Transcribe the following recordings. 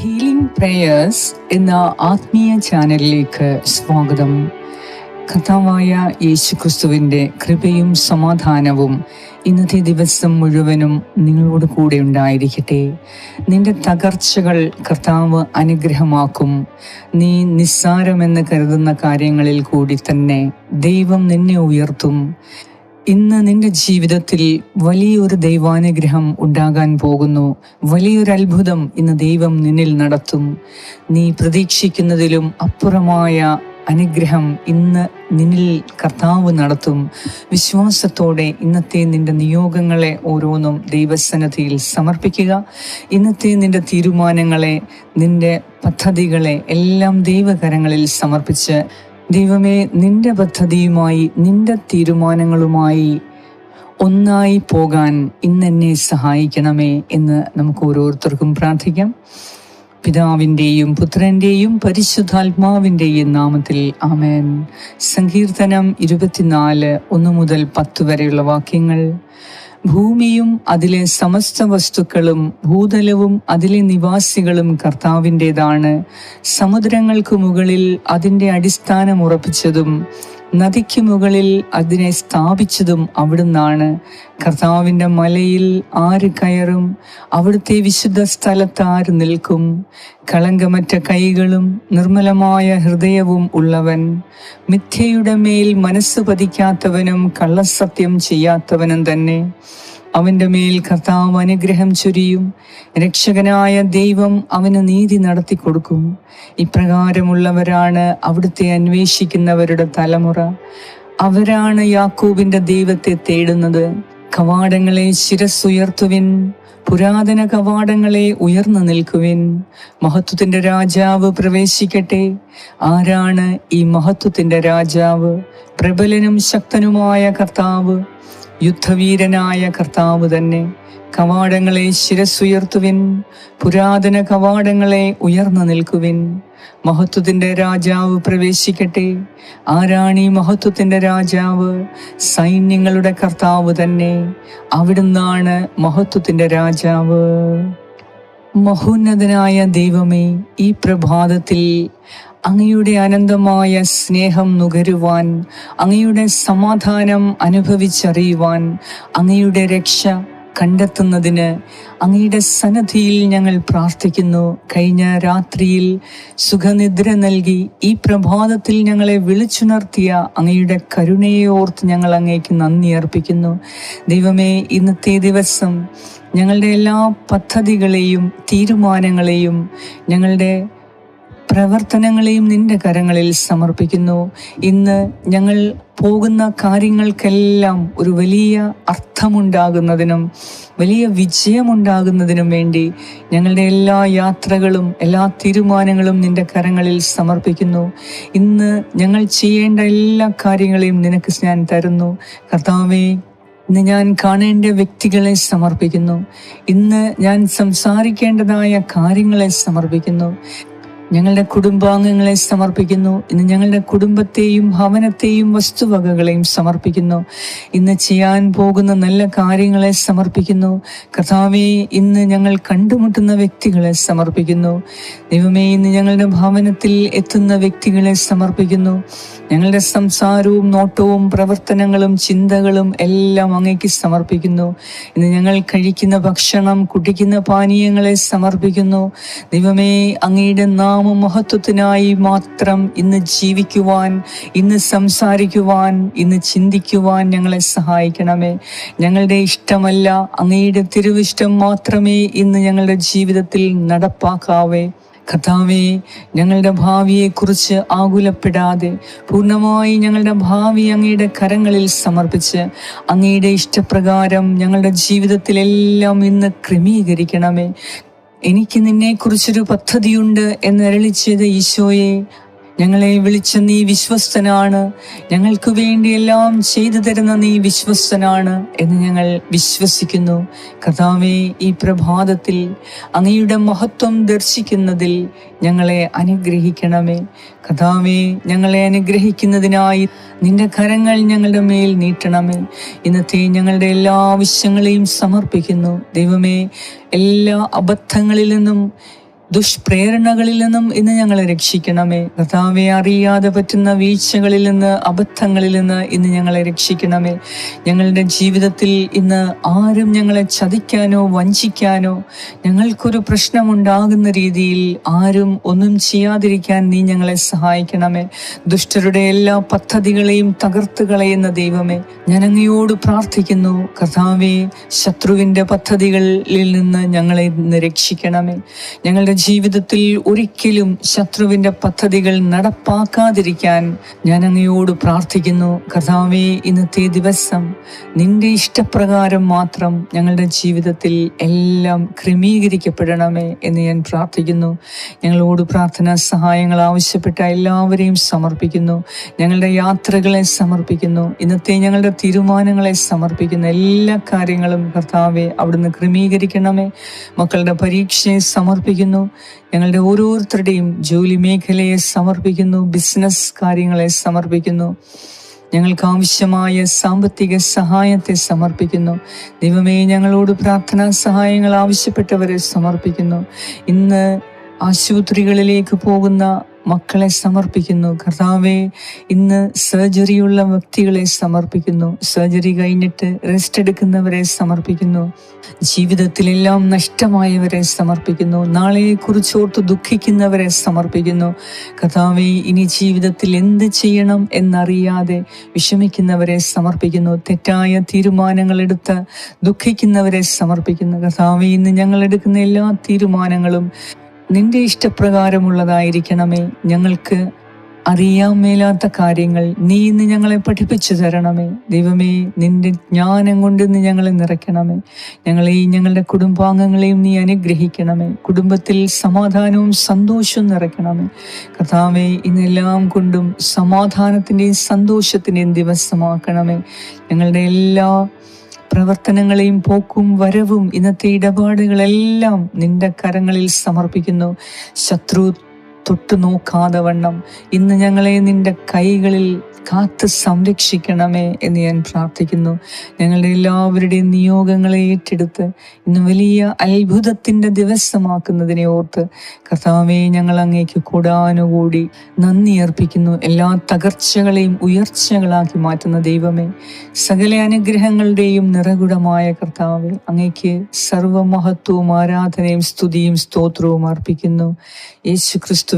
Healing prayers എന്ന ആത്മീയ ചാനലിലേക്ക് സ്വാഗതം. കഥാവായ യേശുക്രിസ്തുവിന്റെ കൃപയും സമാധാനവും ഇന്നത്തെ ദിവസം മുഴുവനും നിങ്ങളോട് കൂടെ ഉണ്ടായിരിക്കട്ടെ. നിന്റെ തകർച്ചകൾ കർത്താവ് അനുഗ്രഹമാക്കും. നീ നിസ്സാരമെന്ന് കരുതുന്ന കാര്യങ്ങളിൽ കൂടി തന്നെ ദൈവം നിന്നെ ഉയർത്തും. ഇന്ന് നിന്റെ ജീവിതത്തിൽ വലിയൊരു ദൈവാനുഗ്രഹം ഉണ്ടാകാൻ പോകുന്നു. വലിയൊരു അത്ഭുതം ഇന്ന് ദൈവം നിന്നിൽ നടത്തും. നീ പ്രതീക്ഷിക്കുന്നതിലും അപ്പുറമായ അനുഗ്രഹം ഇന്ന് നിന്നിൽ കർത്താവ് നടത്തും. വിശ്വാസത്തോടെ ഇന്നത്തെ നിന്റെ നിയോഗങ്ങളെ ഓരോന്നും ദൈവസന്നദ്ധിയിൽ സമർപ്പിക്കുക. ഇന്നത്തെ നിന്റെ തീരുമാനങ്ങളെ നിന്റെ പദ്ധതികളെ എല്ലാം ദൈവകരങ്ങളിൽ സമർപ്പിച്ച് ദൈവമേ നിന്റെ പദ്ധതിയുമായി നിന്റെ തീരുമാനങ്ങളുമായി ഒന്നായി പോകാൻ ഇന്നെന്നെ സഹായിക്കണമേ എന്ന് നമുക്ക് ഓരോരുത്തർക്കും പ്രാർത്ഥിക്കാം. പിതാവിന്റെയും പുത്രന്റെയും പരിശുദ്ധാത്മാവിന്റെയും നാമത്തിൽ ആമേൻ. സങ്കീർത്തനം ഇരുപത്തിനാല് ഒന്ന് മുതൽ പത്ത് വരെയുള്ള വാക്യങ്ങൾ. ഭൂമിയും അതിലെ സമസ്ത വസ്തുക്കളും ഭൂതലവും അതിലെ നിവാസികളും കർത്താവിന്റെതാണ്. സമുദ്രങ്ങൾക്ക് മുകളിൽ അതിന്റെ അടിസ്ഥാനം ഉറപ്പിച്ചതും നദിക്ക് മുകളിൽ അതിനെ സ്ഥാപിച്ചതും അവിടുന്നാണ്. കർത്താവിന്റെ മലയിൽ ആര് കയറും? അവിടുത്തെ വിശുദ്ധ സ്ഥലത്ത് ആര് നിൽക്കും? കളങ്കമറ്റ കൈകളും നിർമ്മലമായ ഹൃദയവും ഉള്ളവൻ. മിഥ്യയുടെ മേൽ മനസ്സ് പതിക്കാത്തവനും കള്ളസത്യം ചെയ്യാത്തവനും തന്നെ. അവന്റെ മേൽ കർത്താവ് അനുഗ്രഹം ചൊരിയും. രക്ഷകനായ ദൈവം അവന് നീതി നടത്തി കൊടുക്കും. ഇപ്രകാരമുള്ളവരാണ് അവിടുത്തെ അന്വേഷിക്കുന്നവരുടെ തലമുറ. അവരാണ് യാക്കൂബിന്റെ ദൈവത്തെ തേടുന്നത്. കവാടങ്ങളെ ശിരസ്സുയർത്തുവിൻ. പുരാതന കവാടങ്ങളെ ഉയർന്നു നിൽക്കുവിൻ. മഹത്വത്തിന്റെ രാജാവ് പ്രവേശിക്കട്ടെ. ആരാണ് ഈ മഹത്വത്തിന്റെ രാജാവ്? പ്രബലനും ശക്തനുമായ കർത്താവ്. യുദ്ധവീരനായ കർത്താവ് തന്നെ കവാടങ്ങളെ ശിരസ്സുയർത്തുവിൻ പുരാതന കവാടങ്ങളെ ഉയർന്നു നിൽക്കുവിൻ. മഹത്വത്തിന്റെ രാജാവ് പ്രവേശിക്കട്ടെ. ആരാണി മഹത്വത്തിന്റെ രാജാവ്? സൈന്യങ്ങളുടെ കർത്താവ് തന്നെ അവിടുന്നാണ് മഹത്വത്തിന്റെ രാജാവ്. മഹോന്നതനായ ദൈവമേ ഈ പ്രഭാതത്തിൽ അങ്ങയുടെ അനന്തമായ സ്നേഹം നുകരുവാൻ അങ്ങയുടെ സമാധാനം അനുഭവിച്ചറിയുവാൻ അങ്ങയുടെ രക്ഷ കണ്ടെത്തുന്നതിന് അങ്ങയുടെ സന്നദ്ധിയിൽ ഞങ്ങൾ പ്രാർത്ഥിക്കുന്നു. കഴിഞ്ഞ രാത്രിയിൽ സുഖനിദ്ര നൽകി ഈ പ്രഭാതത്തിൽ ഞങ്ങളെ വിളിച്ചുണർത്തിയ അങ്ങയുടെ കരുണയെ ഓർത്ത് ഞങ്ങൾ അങ്ങേക്ക് നന്ദി അർപ്പിക്കുന്നു. ദൈവമേ ഇന്നത്തെ ദിവസം ഞങ്ങളുടെ എല്ലാ പദ്ധതികളെയും തീരുമാനങ്ങളെയും ഞങ്ങളുടെ പ്രവർത്തനങ്ങളെയും നിന്റെ കരങ്ങളിൽ സമർപ്പിക്കുന്നു. ഇന്ന് ഞങ്ങൾ പോകുന്ന കാര്യങ്ങൾക്കെല്ലാം ഒരു വലിയ അർത്ഥമുണ്ടാകുന്നതിനും വലിയ വിജയമുണ്ടാകുന്നതിനും വേണ്ടി ഞങ്ങളുടെ എല്ലാ യാത്രകളും എല്ലാ തീരുമാനങ്ങളും നിന്റെ കരങ്ങളിൽ സമർപ്പിക്കുന്നു. ഇന്ന് ഞങ്ങൾ ചെയ്യേണ്ട എല്ലാ കാര്യങ്ങളെയും നിനക്ക് ഞാൻ തരുന്നു. കർത്താവേ ഇന്ന് ഞാൻ കാണേണ്ട വ്യക്തികളെ സമർപ്പിക്കുന്നു. ഇന്ന് ഞാൻ സംസാരിക്കേണ്ടതായ കാര്യങ്ങളെ സമർപ്പിക്കുന്നു. ഞങ്ങളുടെ കുടുംബാംഗങ്ങളെ സമർപ്പിക്കുന്നു. ഇന്ന് ഞങ്ങളുടെ കുടുംബത്തെയും ഭവനത്തെയും വസ്തുവകകളെയും സമർപ്പിക്കുന്നു. ഇന്ന് ചെയ്യാൻ പോകുന്ന നല്ല കാര്യങ്ങളെ സമർപ്പിക്കുന്നു. കർത്താവെ ഇന്ന് ഞങ്ങൾ കണ്ടുമുട്ടുന്ന വ്യക്തികളെ സമർപ്പിക്കുന്നു. ദൈവമേ ഇന്ന് ഞങ്ങളുടെ ഭവനത്തിൽ എത്തുന്ന വ്യക്തികളെ സമർപ്പിക്കുന്നു. ഞങ്ങളുടെ സംസാരവും നോട്ടവും പ്രവർത്തനങ്ങളും ചിന്തകളും എല്ലാം അങ്ങേക്ക് സമർപ്പിക്കുന്നു. ഇന്ന് ഞങ്ങൾ കഴിക്കുന്ന ഭക്ഷണം കുടിക്കുന്ന പാനീയങ്ങളെ സമർപ്പിക്കുന്നു. ദൈവമേ അങ്ങയുടെ നാമ മഹത്വത്തിനായി മാത്രം ഇന്ന് ജീവിക്കുവാൻ ഇന്ന് സംസാരിക്കുവാൻ ഇന്ന് ചിന്തിക്കുവാൻ ഞങ്ങളെ സഹായിക്കണമേ. ഞങ്ങളുടെ ഇഷ്ടമല്ല അങ്ങയുടെ തിരുവിഷ്ടം മാത്രമേ ഇന്ന് ഞങ്ങളുടെ ജീവിതത്തിൽ നടപ്പാക്കാവേ. കഥാവേ ഞങ്ങളുടെ ഭാവിയെക്കുറിച്ച് ആകുലപ്പെടാതെ പൂർണമായി ഞങ്ങളുടെ ഭാവി അങ്ങയുടെ കരങ്ങളിൽ സമർപ്പിച്ച് അങ്ങയുടെ ഇഷ്ടപ്രകാരം ഞങ്ങളുടെ ജീവിതത്തിലെല്ലാം ഇന്ന് ക്രമീകരിക്കണമേ. എനിക്ക് നിന്നെക്കുറിച്ചൊരു പദ്ധതിയുണ്ട് എന്നരളിച്ചത് ഈശോയെ ഞങ്ങളെ വിളിച്ച നീ വിശ്വസ്തനാണ്. ഞങ്ങൾക്ക് വേണ്ടി എല്ലാം ചെയ്തു തരുന്ന നീ വിശ്വസ്തനാണ് എന്ന് ഞങ്ങൾ വിശ്വസിക്കുന്നു. കഥാവെ ഈ പ്രഭാതത്തിൽ അങ്ങയുടെ മഹത്വം ദർശിക്കുന്നതിൽ ഞങ്ങളെ അനുഗ്രഹിക്കണമേ. കഥാവെ ഞങ്ങളെ അനുഗ്രഹിക്കുന്നതിനായി നിന്റെ കരങ്ങൾ ഞങ്ങളുടെ മേൽ നീട്ടണമേ. ഇന്നത്തെ ഞങ്ങളുടെ എല്ലാ ആവശ്യങ്ങളെയും സമർപ്പിക്കുന്നു. ദൈവമേ എല്ലാ അബദ്ധങ്ങളിൽ നിന്നും ദുഷ്പ്രേരണകളിൽ നിന്നും ഇന്ന് ഞങ്ങളെ രക്ഷിക്കണമേ. കർത്താവെ അറിയാതെ പറ്റുന്ന വീഴ്ചകളിൽ നിന്ന് അബദ്ധങ്ങളിൽ നിന്ന് ഇന്ന് ഞങ്ങളെ രക്ഷിക്കണമേ. ഞങ്ങളുടെ ജീവിതത്തിൽ ഇന്ന് ആരും ഞങ്ങളെ ചതിക്കാനോ വഞ്ചിക്കാനോ ഞങ്ങൾക്കൊരു പ്രശ്നമുണ്ടാകുന്ന രീതിയിൽ ആരും ഒന്നും ചെയ്യാതിരിക്കാൻ നീ ഞങ്ങളെ സഹായിക്കണമേ. ദുഷ്ടരുടെ എല്ലാ പദ്ധതികളെയും തകർത്ത് കളയുന്ന ദൈവമേ ഞാൻ അങ്ങയോട് പ്രാർത്ഥിക്കുന്നു. കർത്താവെ ശത്രുവിന്റെ പദ്ധതികളിൽ നിന്ന് ഞങ്ങളെ ഇന്ന് രക്ഷിക്കണമേ. ഞങ്ങളുടെ ജീവിതത്തിൽ ഒരിക്കലും ശത്രുവിന്റെ പദ്ധതികൾ നടപ്പാക്കാതിരിക്കാൻ ഞാൻ അങ്ങയോട് പ്രാർത്ഥിക്കുന്നു. കഥാവേ ഇന്നത്തെ ദിവസം നിന്റെ ഇഷ്ടപ്രകാരം മാത്രം ഞങ്ങളുടെ ജീവിതത്തിൽ എല്ലാം ക്രമീകരിക്കപ്പെടണമേ എന്ന് ഞാൻ പ്രാർത്ഥിക്കുന്നു. ഞങ്ങളോട് പ്രാർത്ഥനാ സഹായങ്ങൾ ആവശ്യപ്പെട്ട എല്ലാവരെയും സമർപ്പിക്കുന്നു. ഞങ്ങളുടെ യാത്രകളെ സമർപ്പിക്കുന്നു. ഇന്നത്തെ ഞങ്ങളുടെ തീരുമാനങ്ങളെ സമർപ്പിക്കുന്ന എല്ലാ കാര്യങ്ങളും കർത്താവെ അവിടുന്ന് ക്രമീകരിക്കണമേ. മക്കളുടെ പരീക്ഷയെ സമർപ്പിക്കുന്നു. ഞങ്ങളുടെ ഓരോരുത്തരുടെയും ജോലി മേഖലയെ സമർപ്പിക്കുന്നു ബിസിനസ് കാര്യങ്ങളെ സമർപ്പിക്കുന്നു. ഞങ്ങൾക്ക് ആവശ്യമായ സാമ്പത്തിക സഹായത്തെ സമർപ്പിക്കുന്നു. ദൈവമേ ഞങ്ങളോട് പ്രാർത്ഥനാ സഹായങ്ങൾ ആവശ്യപ്പെട്ടവരെ സമർപ്പിക്കുന്നു. ഇന്ന് ആശുപത്രികളിലേക്ക് പോകുന്ന മക്കളെ സമർപ്പിക്കുന്നു. കർത്താവെ ഇന്ന് സർജറിയുള്ള വ്യക്തികളെ സമർപ്പിക്കുന്നു. സർജറി കഴിഞ്ഞിട്ട് റെസ്റ്റ് എടുക്കുന്നവരെ സമർപ്പിക്കുന്നു. ജീവിതത്തിലെല്ലാം നഷ്ടമായവരെ സമർപ്പിക്കുന്നു. നാളെയെ കുറിച്ചോർത്ത് ദുഃഖിക്കുന്നവരെ സമർപ്പിക്കുന്നു. കർത്താവെ ഇനി ജീവിതത്തിൽ എന്ത് ചെയ്യണം എന്നറിയാതെ വിഷമിക്കുന്നവരെ സമർപ്പിക്കുന്നു. തെറ്റായ തീരുമാനങ്ങൾ എടുത്ത് ദുഃഖിക്കുന്നവരെ സമർപ്പിക്കുന്നു. കർത്താവെ ഇന്ന് ഞങ്ങൾ എടുക്കുന്ന എല്ലാ തീരുമാനങ്ങളും നിന്റെ ഇഷ്ടപ്രകാരമുള്ളതായിരിക്കണമേ. ഞങ്ങൾക്ക് അറിയാൻ മേലാത്ത കാര്യങ്ങൾ നീ ഇന്ന് ഞങ്ങളെ പഠിപ്പിച്ചു തരണമേ. ദൈവമേ നിന്റെ ജ്ഞാനം കൊണ്ട് ഇന്ന് ഞങ്ങളെ നിറയ്ക്കണമേ. ഞങ്ങളെയും ഞങ്ങളുടെ കുടുംബാംഗങ്ങളെയും നീ അനുഗ്രഹിക്കണമേ. കുടുംബത്തിൽ സമാധാനവും സന്തോഷവും നിറയ്ക്കണമേ. കഥാവേ ഇന്നെല്ലാം കൊണ്ടും സമാധാനത്തിന്റെയും സന്തോഷത്തിന്റെയും ദിവസമാക്കണമേ. ഞങ്ങളുടെ എല്ലാ പ്രവർത്തനങ്ങളെയും പോക്കും വരവും ഇന്നത്തെ ഇടപാടുകളെല്ലാം നിന്റെ കരങ്ങളിൽ സമർപ്പിക്കുന്നു. ശത്രു തൊട്ടു നോക്കാതെ വണ്ണം. ഇന്ന് ഞങ്ങളെ നിന്റെ കൈകളിൽ കാത്ത് സംരക്ഷിക്കണമേ എന്ന് ഞാൻ പ്രാർത്ഥിക്കുന്നു. ഞങ്ങളുടെ എല്ലാവരുടെയും നിയോഗങ്ങളെ ഏറ്റെടുത്ത് ഇന്ന് വലിയ അത്ഭുതത്തിന്റെ ദിവസമാക്കുന്നതിനെ ഓർത്ത് കർത്താവേ ഞങ്ങൾ അങ്ങേക്ക് കൂടാനുകൂടി നന്ദി അർപ്പിക്കുന്നു. എല്ലാ തകർച്ചകളെയും ഉയർച്ചകളാക്കി മാറ്റുന്ന ദൈവമേ സകല അനുഗ്രഹങ്ങളുടെയും നിറകുടമായ കർത്താവെ അങ്ങേക്ക് സർവമഹത്വവും ആരാധനയും സ്തുതിയും സ്തോത്രവും അർപ്പിക്കുന്നു. യേശു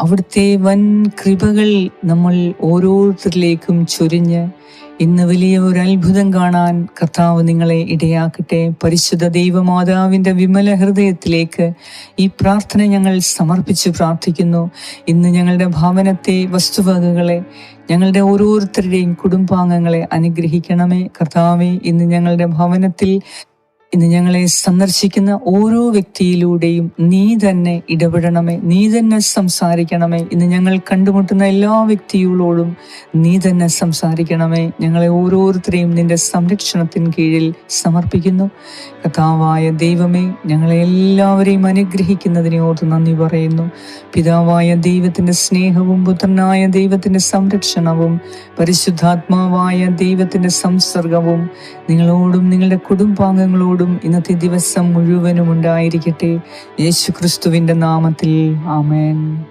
അവിടുത്തെ വൻ കൃപകൾ നമ്മൾ ഓരോരുത്തരിലേക്കും ചൊരിഞ്ഞ് ഇന്ന് വലിയ ഒരു അത്ഭുതം കാണാൻ കർത്താവ് നിങ്ങളെ ഇടയാക്കട്ടെ. പരിശുദ്ധ ദൈവമാതാവിന്റെ വിമല ഹൃദയത്തിലേക്ക് ഈ പ്രാർത്ഥന ഞങ്ങൾ സമർപ്പിച്ച് പ്രാർത്ഥിക്കുന്നു. ഇന്ന് ഞങ്ങളുടെ ഭാവനത്തെ വസ്തുവകകളെ ഞങ്ങളുടെ ഓരോരുത്തരുടെയും കുടുംബാംഗങ്ങളെ അനുഗ്രഹിക്കണമേ. കർത്താവെ ഇന്ന് ഞങ്ങളുടെ ഭവനത്തിൽ ഇന്ന് ഞങ്ങളെ സന്ദർശിക്കുന്ന ഓരോ വ്യക്തിയിലൂടെയും നീ തന്നെ ഇടപെടണമേ നീ തന്നെ സംസാരിക്കണമേ. ഇന്ന് ഞങ്ങൾ കണ്ടുമുട്ടുന്ന എല്ലാ വ്യക്തികളോടും നീ തന്നെ സംസാരിക്കണമേ. ഞങ്ങളെ ഓരോരുത്തരെയും നിന്റെ സംരക്ഷണത്തിന് കീഴിൽ സമർപ്പിക്കുന്നു. കഥാവായ ദൈവമേ ഞങ്ങളെ എല്ലാവരെയും അനുഗ്രഹിക്കുന്നതിനെ ഓർത്ത് നന്ദി പറയുന്നു. പിതാവായ ദൈവത്തിന്റെ സ്നേഹവും പുത്രനായ ദൈവത്തിന്റെ സംരക്ഷണവും പരിശുദ്ധാത്മാവായ ദൈവത്തിന്റെ സംസർഗവും നിങ്ങളോടും നിങ്ങളുടെ കുടുംബാംഗങ്ങളോടും ഇന്നത്തെ ദിവസം മുഴുവനും ഉണ്ടായിരിക്കട്ടെ. യേശുക്രിസ്തുവിന്റെ നാമത്തിൽ. ആമേൻ.